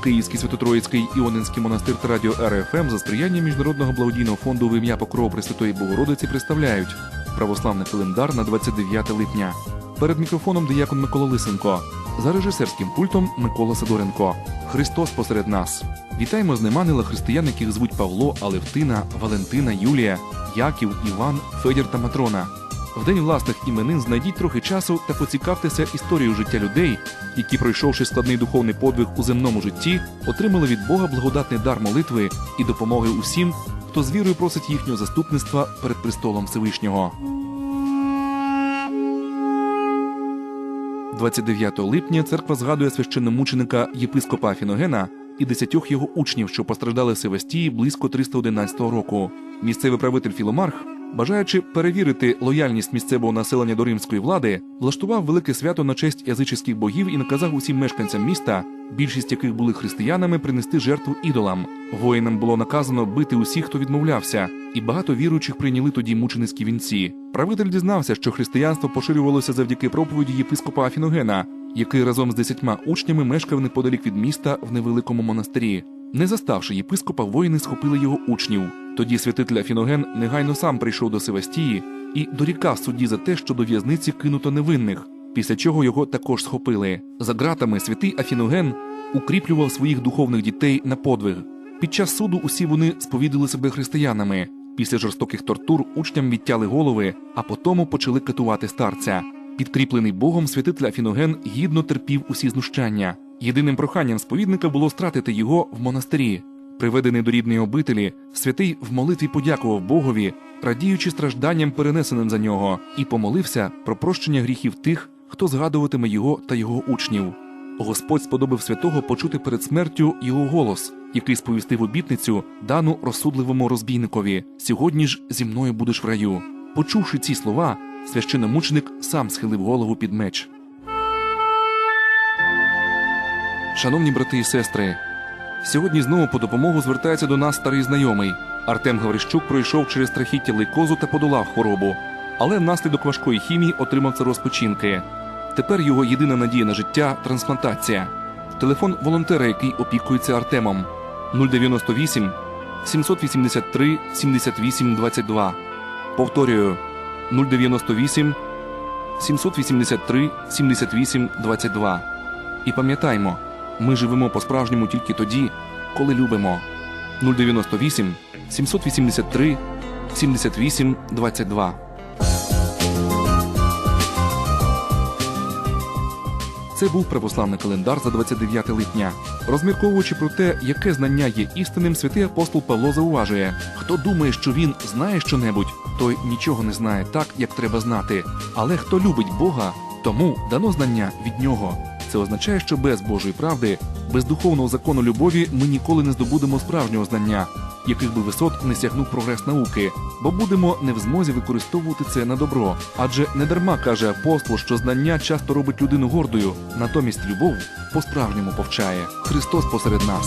Київський Свято-Троїцький Іонинський монастир та радіо РФМ за сприяння Міжнародного благодійного фонду в ім'я Покрова Пресвятої Богородиці представляють православний календар на 29 липня. Перед мікрофоном диякон Микола Лисенко. За режисерським пультом Микола Сидоренко. Христос посеред нас. Вітаємо з християн, яких звуть Павло, Алевтина, Валентина, Юлія, Яків, Іван, Федір та Матрона. В день власних іменин знайдіть трохи часу та поцікавтеся історією життя людей, які, пройшовши складний духовний подвиг у земному житті, отримали від Бога благодатний дар молитви і допомоги усім, хто з вірою просить їхнього заступництва перед престолом Всевишнього. 29 липня церква згадує священномученика єпископа Фіногена і десятьох його учнів, що постраждали в Севастії близько 311 року. Місцевий правитель Філомарх, бажаючи перевірити лояльність місцевого населення до римської влади, влаштував велике свято на честь язичних богів і наказав усім мешканцям міста, більшість яких були християнами, принести жертву ідолам. Воїнам було наказано бити усіх, хто відмовлявся, і багато віруючих прийняли тоді мученицькі вінці. Правитель дізнався, що християнство поширювалося завдяки проповіді єпископа Афіногена, який разом з десятьма учнями мешкав неподалік від міста в невеликому монастирі. Не заставши єпископа, воїни схопили його учнів. Тоді святитель Афіноген негайно сам прийшов до Севастії і дорікав судді за те, що до в'язниці кинуто невинних, після чого його також схопили. За ґратами святий Афіноген укріплював своїх духовних дітей на подвиг. Під час суду усі вони сповідали себе християнами. Після жорстоких тортур учням відтяли голови, а потому почали катувати старця. Підкріплений Богом, святитель Афіноген гідно терпів усі знущання. Єдиним проханням сповідника було стратити його в монастирі. Приведений до рідної обителі, святий в молитві подякував Богові, радіючи стражданням, перенесеним за нього, і помолився про прощення гріхів тих, хто згадуватиме його та його учнів. Господь сподобав святого почути перед смертю його голос, який сповістив обітницю, дану розсудливому розбійникові: Сьогодні ж зі мною будеш в раю. Почувши ці слова, священномученик сам схилив голову під меч. Шановні брати і сестри, сьогодні знову по допомогу звертається до нас старий знайомий. Артем Гаврищук пройшов через страхіття лейкозу та подолав хворобу, але внаслідок важкої хімії отримав це розпочинки. Тепер його єдина надія на життя трансплантація. Телефон волонтера, який опікується Артемом 098 783 78 22. Повторюю 098 783 78 22. І пам'ятаймо, ми живемо по-справжньому тільки тоді, коли любимо. 098 783 78 22. Це був православний календар за 29 липня. Розмірковуючи про те, яке знання є істинним, святий апостол Павло зауважує: хто думає, що він знає щонебудь, той нічого не знає так, як треба знати. Але хто любить Бога, тому дано знання від нього. Це означає, що без Божої правди, без духовного закону любові ми ніколи не здобудемо справжнього знання, яких би висот не сягнув прогрес науки, бо будемо не в змозі використовувати це на добро. Адже не дарма каже апостол, що знання часто робить людину гордою, натомість любов по-справжньому повчає. Христос посеред нас.